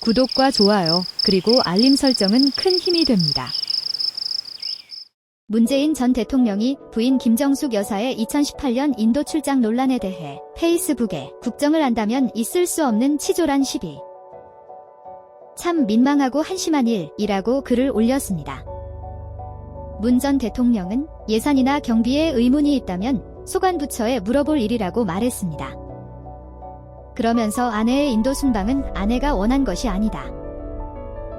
구독과 좋아요, 그리고 알림 설정은 큰 힘이 됩니다. 문재인 전 대통령이 부인 김정숙 여사의 2018년 인도 출장 논란에 대해 페이스북에 국정을 안다면 있을 수 없는 치졸한 시비. 참 민망하고 한심한 일이라고 글을 올렸습니다. 문 전 대통령은 예산이나 경비에 의문이 있다면 소관부처에 물어볼 일이라고 말했습니다. 그러면서 아내의 인도 순방은 아내가 원한 것이 아니다.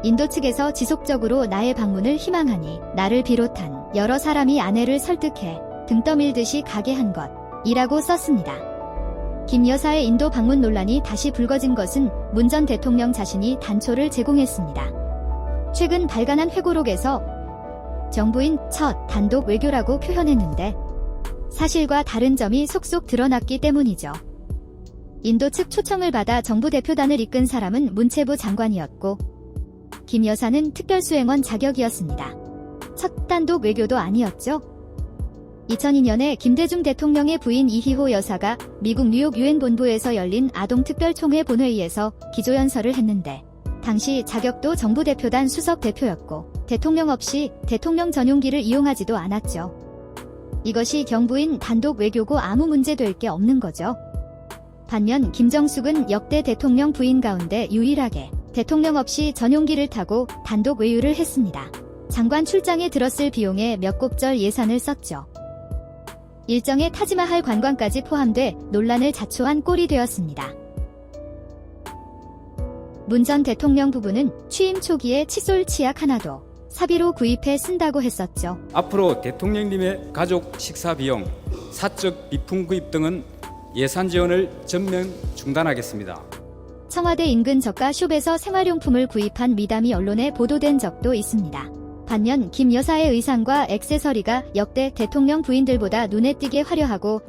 인도 측에서 지속적으로 나의 방문을 희망하니 나를 비롯한 여러 사람이 아내를 설득해 등 떠밀듯이 가게 한 것이라고 썼습니다. 김 여사의 인도 방문 논란이 다시 불거진 것은 문 전 대통령 자신이 단초를 제공했습니다. 최근 발간한 회고록에서 정부인 첫 단독 외교라고 표현했는데 사실과 다른 점이 속속 드러났기 때문이죠. 인도 측 초청을 받아 정부 대표단을 이끈 사람은 문체부 장관이었고 김 여사는 특별수행원 자격이었습니다. 첫 단독 외교도 아니었죠. 2002년에 김대중 대통령의 부인 이희호 여사가 미국 뉴욕 유엔 본부에서 열린 아동 특별총회 본회의에서 기조연설을 했는데 당시 자격도 정부 대표단 수석 대표였고 대통령 없이 대통령 전용기를 이용하지도 않았죠. 이것이 경부인 단독 외교고 아무 문제 될 게 없는 거죠. 반면 김정숙은 역대 대통령 부인 가운데 유일하게 대통령 없이 전용기를 타고 단독 외유를 했습니다. 장관 출장에 들었을 비용에 몇 곱절 예산을 썼죠. 일정에 타지마할 관광까지 포함돼 논란을 자초한 꼴이 되었습니다. 문 전 대통령 부부는 취임 초기에 칫솔 치약 하나도 사비로 구입해 쓴다고 했었죠. 앞으로 대통령님의 가족 식사 비용, 사적 비품 구입 등은 예산 지원을 전면 중단하겠습니다. 청와대 인근 저가 숍에서 생활용품을 구입한 미담이 언론에 보도된 적도 있습니다. 반면 김 여사의 의상과 액세서리가 역대 대통령 부인들보다 눈에 띄게 화려하고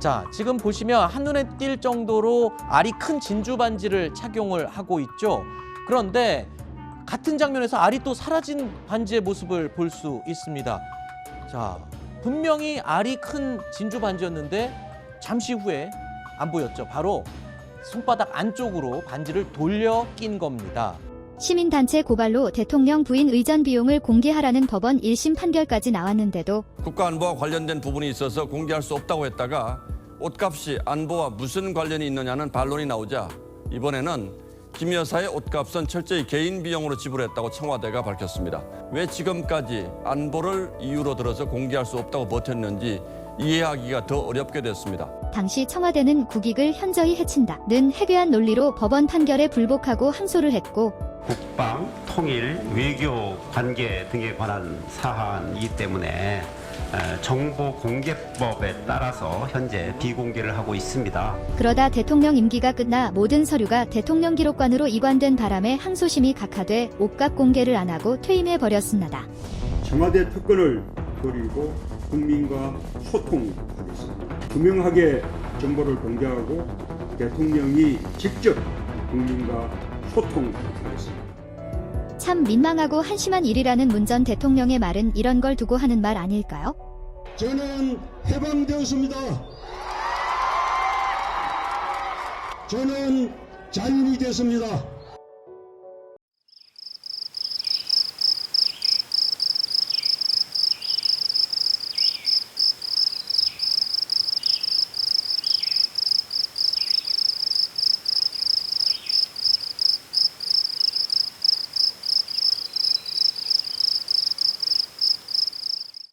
자, 지금 보시면 한눈에 띌 정도로 알이 큰 진주 반지를 착용을 하고 있죠. 그런데 같은 장면에서 알이 또 사라진 반지의 모습을 볼 수 있습니다. 자, 분명히 알이 큰 진주 반지였는데 잠시 후에 안 보였죠. 바로 손바닥 안쪽으로 반지를 돌려 낀 겁니다. 시민단체 고발로 대통령 부인 의전 비용을 공개하라는 법원 1심 판결까지 나왔는데도 국가 안보와 관련된 부분이 있어서 공개할 수 없다고 했다가 옷값이 안보와 무슨 관련이 있느냐는 반론이 나오자 이번에는 김 여사의 옷값은 철저히 개인 비용으로 지불했다고 청와대가 밝혔습니다. 왜 지금까지 안보를 이유로 들어서 공개할 수 없다고 버텼는지 이해하기가 더 어렵게 됐습니다. 당시 청와대는 국익을 현저히 해친다 는 해괴한 논리로 법원 판결에 불복하고 항소를 했고 국방, 통일, 외교 관계 등에 관한 사안이기 때문에 에, 정보공개법에 따라서 현재 비공개를 하고 있습니다. 그러다 대통령 임기가 끝나 모든 서류가 대통령 기록관으로 이관된 바람에 항소심이 각하돼 옷값 공개를 안 하고 퇴임해 버렸습니다. 청와대 특권을 버리고 국민과 소통하겠습니다. 투명하게 정보를 공개하고 대통령이 직접 국민과 소통하겠습니다. 참 민망하고 한심한 일이라는 문 전 대통령의 말은 이런 걸 두고 하는 말 아닐까요? 저는 해방되었습니다. 저는 자연이 됐습니다.